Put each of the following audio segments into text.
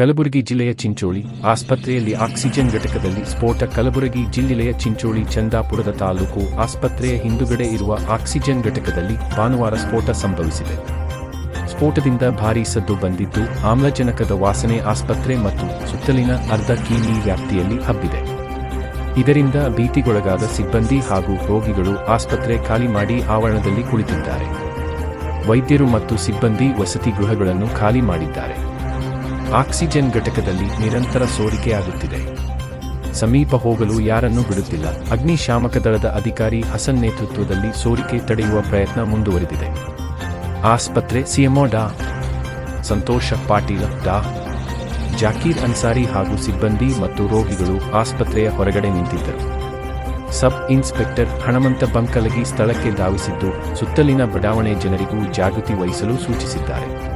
ಕಲಬುರಗಿ ಜಿಲ್ಲೆಯ ಚಿಂಚೋಳಿ ಆಸ್ಪತ್ರೆಯಲ್ಲಿ ಆಕ್ಸಿಜನ್ ಘಟಕದಲ್ಲಿ ಸ್ಫೋಟ ಕಲಬುರಗಿ ಜಿಲ್ಲೆಯ ಚಿಂಚೋಳಿ ಚಂದಾಪುರದ ತಾಲೂಕು ಆಸ್ಪತ್ರೆಯ ಹಿಂದುಗಡೆ ಇರುವ ಆಕ್ಸಿಜನ್ ಘಟಕದಲ್ಲಿ ಭಾನುವಾರ ಸ್ಫೋಟ ಸಂಭವಿಸಿದೆ. ಸ್ಫೋಟದಿಂದ ಭಾರೀ ಸದ್ದು ಬಂದಿದ್ದು ಆಮ್ಲಜನಕದ ವಾಸನೆ ಆಸ್ಪತ್ರೆ ಮತ್ತು ಸುತ್ತಲಿನ ಅರ್ಧ ಕಿಮಿ ವ್ಯಾಪ್ತಿಯಲ್ಲಿ ಹಬ್ಬಿದೆ. ಇದರಿಂದ ಭೀತಿಗೊಳಗಾದ ಸಿಬ್ಬಂದಿ ಹಾಗೂ ರೋಗಿಗಳು ಆಸ್ಪತ್ರೆ ಖಾಲಿ ಮಾಡಿ ಆವರಣದಲ್ಲಿ ಕುಳಿತಿದ್ದಾರೆ. ವೈದ್ಯರು ಮತ್ತು ಸಿಬ್ಬಂದಿ ವಸತಿ ಗೃಹಗಳನ್ನು ಖಾಲಿ ಮಾಡಿದ್ದಾರೆ. ಆಕ್ಸಿಜನ್ ಘಟಕದಲ್ಲಿ ನಿರಂತರ ಸೋರಿಕೆಯಾಗುತ್ತಿದೆ. ಸಮೀಪ ಹೋಗಲು ಯಾರನ್ನೂ ಬಿಡುತ್ತಿಲ್ಲ. ಅಗ್ನಿಶಾಮಕ ದಳದ ಅಧಿಕಾರಿ ಹಸನ್ ನೇತೃತ್ವದಲ್ಲಿ ಸೋರಿಕೆ ತಡೆಯುವ ಪ್ರಯತ್ನ ಮುಂದುವರೆದಿದೆ. ಆಸ್ಪತ್ರೆ ಸಿಎಂಒ ಡಾ. ಸಂತೋಷ ಪಾಟೀಲ ಡಾ. ಜಾಕೀರ್ ಅನ್ಸಾರಿ ಹಾಗೂ ಸಿಬ್ಬಂದಿ ಮತ್ತು ರೋಗಿಗಳು ಆಸ್ಪತ್ರೆಯ ಹೊರಗಡೆ ನಿಂತಿದ್ದರು. ಸಬ್ ಇನ್ಸ್ಪೆಕ್ಟರ್ ಹಣಮಂತ ಬಂಕಲಗಿ ಸ್ಥಳಕ್ಕೆ ಧಾವಿಸಿದ್ದು, ಸುತ್ತಲಿನ ಬಡಾವಣೆ ಜನರಿಗೂ ಜಾಗೃತಿ ವಹಿಸಲು ಸೂಚಿಸಿದ್ದಾರೆ.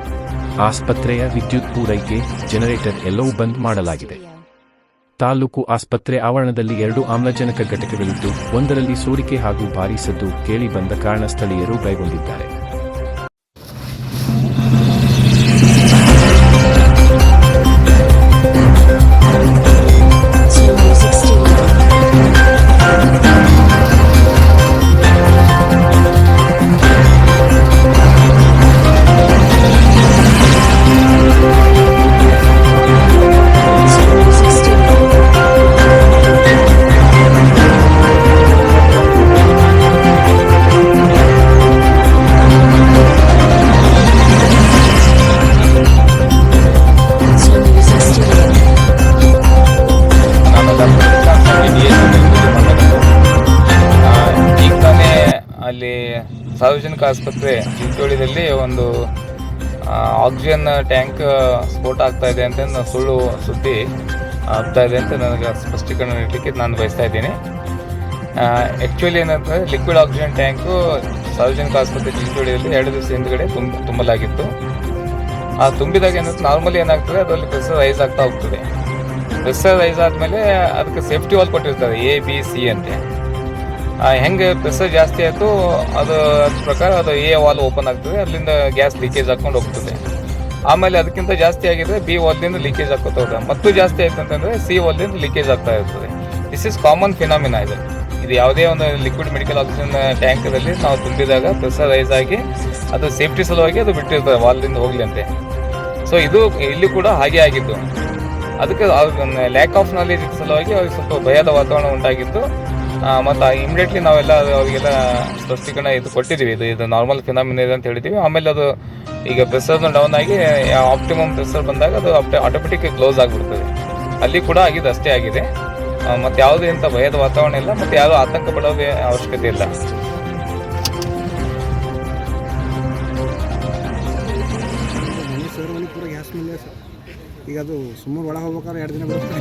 ಆಸ್ಪತ್ರೆಯ ವಿದ್ಯುತ್ ಪೂರೈಕೆ ಜನರೇಟರ್ ಎಲ್ಲವೂ ಬಂದ್ ಮಾಡಲಾಗಿದೆ. ತಾಲೂಕು ಆಸ್ಪತ್ರೆ ಆವರಣದಲ್ಲಿ ಎರಡು ಆಮ್ಲಜನಕ ಘಟಕಗಳಿದ್ದು, ಒಂದರಲ್ಲಿ ಸೋರಿಕೆ ಹಾಗೂ ಭಾರೀ ಸದ್ದು ಕೇಳಿ ಬಂದ ಕಾರಣ ಸ್ಥಳೀಯರು ಭಯಗೊಂಡಿದ್ದಾರೆ ಸಾರ್ವಜನಿಕ ಆಸ್ಪತ್ರೆ ಚಿಂಚೋಳಿದಲ್ಲಿ ಒಂದು ಆಕ್ಸಿಜನ್ ಟ್ಯಾಂಕ್ ಸ್ಫೋಟ ಆಗ್ತಾ ಇದೆ ಅಂತ ಸುಳ್ಳು ಸುದ್ದಿ ಆಗ್ತಾ ಇದೆ ಅಂತ ನನಗೆ ಸ್ಪಷ್ಟೀಕರಣ ನೀಡಲಿಕ್ಕೆ ನಾನು ಬಯಸ್ತಾ ಇದ್ದೀನಿ. ಆ್ಯಕ್ಚುಲಿ ಏನಂದರೆ ಲಿಕ್ವಿಡ್ ಆಕ್ಸಿಜನ್ ಟ್ಯಾಂಕು ಸಾರ್ವಜನಿಕ ಆಸ್ಪತ್ರೆ ಚಿಂಚೋಳಿಯಲ್ಲಿ ಎರಡು ದಿವಸ ಹಿಂದ್ಗಡೆ ತುಂಬ, ತುಂಬಲಾಗಿತ್ತು. ಆ ತುಂಬಿದಾಗ ಏನಂತ ನಾರ್ಮಲಿ ಏನಾಗ್ತದೆ, ಅದರಲ್ಲಿ ಪ್ರೆಸರ್ ರೈಸ್ ಆಗ್ತಾ ಹೋಗ್ತದೆ. ಪ್ರೆಸರ್ ರೈಸ್ ಆದಮೇಲೆ ಅದಕ್ಕೆ ಸೇಫ್ಟಿ ವಾಲ್ ಕೊಟ್ಟಿರ್ತಾರೆ ಎ ಬಿ ಸಿ ಅಂತೆ. ಹೆಂಗೆ ಪ್ರೆಸರ್ ಜಾಸ್ತಿ ಆಯಿತು ಅದು ಅದ್ರ ಪ್ರಕಾರ ಅದು ಎ ವಾಲ್ ಓಪನ್ ಆಗ್ತದೆ ಅಲ್ಲಿಂದ ಗ್ಯಾಸ್ ಲೀಕೇಜ್ ಹಾಕೊಂಡು ಹೋಗ್ತದೆ. ಆಮೇಲೆ ಅದಕ್ಕಿಂತ ಜಾಸ್ತಿ ಆಗಿದ್ರೆ ಬಿ ವಾಲ್ದಿಂದ ಲೀಕೇಜ್ ಹಾಕೋತಾ ಮತ್ತು ಜಾಸ್ತಿ ಆಯ್ತು ಅಂತಂದರೆ ಸಿ ವಾಲ್ದಿಂದ ಲೀಕೇಜ್ ಆಗ್ತಾ ಇರ್ತದೆ. ದಿಸ್ ಇಸ್ ಕಾಮನ್ ಫಿನಾಮಿನಾ ಇದು. ಇದು ಯಾವುದೇ ಒಂದು ಲಿಕ್ವಿಡ್ ಮೆಡಿಕಲ್ ಆಕ್ಸಿಜನ್ ಟ್ಯಾಂಕರಲ್ಲಿ ನಾವು ತುಂಬಿದಾಗ ಪ್ರೆಸರ್ ರೈಸ್ ಆಗಿ ಅದು ಸೇಫ್ಟಿ ಸಲುವಾಗಿ ಅದು ಬಿಟ್ಟಿರ್ತದೆ, ವಾಲ್ದಿಂದ ಹೋಗಲಿ ಅಂತೆ. ಸೊ ಇದು ಇಲ್ಲಿ ಕೂಡ ಹಾಗೆ ಆಗಿದ್ದು. ಅದಕ್ಕೆ ಲ್ಯಾಕ್ ಆಫ್ ನಾಲೆಜ್ ಸಲುವಾಗಿ ಅವ್ರಿಗೆ ಸ್ವಲ್ಪ ಭಯದ ವಾತಾವರಣ ಉಂಟಾಗಿತ್ತು ಮತ್ತು ಇಮಿಡಿಯೇಟ್ಲಿ ನಾವೆಲ್ಲ ಅವರಿಗೆಲ್ಲ ಸ್ಪಷ್ಟೀಕರಣ ಇದು ಕೊಟ್ಟಿದ್ದೀವಿ ಇದು ಇದು ನಾರ್ಮಲ್ ಫಿನಾಮಿನ ಇದೆ ಅಂತ ಹೇಳಿದ್ದೀವಿ ಆಮೇಲೆ ಅದು ಈಗ ಪ್ರೆಸರ್ನ ಡೌನ್ ಆಗಿ ಆಪ್ಟಿಮಮ್ ಪ್ರೆಸರ್ ಬಂದಾಗ ಅದು ಆಟೋಮೆಟಿಕ್ ಕ್ಲೋಸ್ ಆಗಿಬಿಡ್ತದೆ. ಅಲ್ಲಿ ಕೂಡ ಆಗಿದೆ, ಅಷ್ಟೇ ಆಗಿದೆ. ಮತ್ತು ಯಾವುದೇ ಇಂಥ ಭಯದ ವಾತಾವರಣ ಇಲ್ಲ, ಮತ್ತು ಯಾರು ಆತಂಕ ಪಡೋದೇ ಅವಶ್ಯಕತೆ ಇಲ್ಲ. ಈಗ ಅದು ಸುಮ್ಮನೆ ಒಳಗೆ ಹೋಗ್ಬೇಕಾದ್ರೆ ಎರಡು ದಿನ ಬರುತ್ತೆ.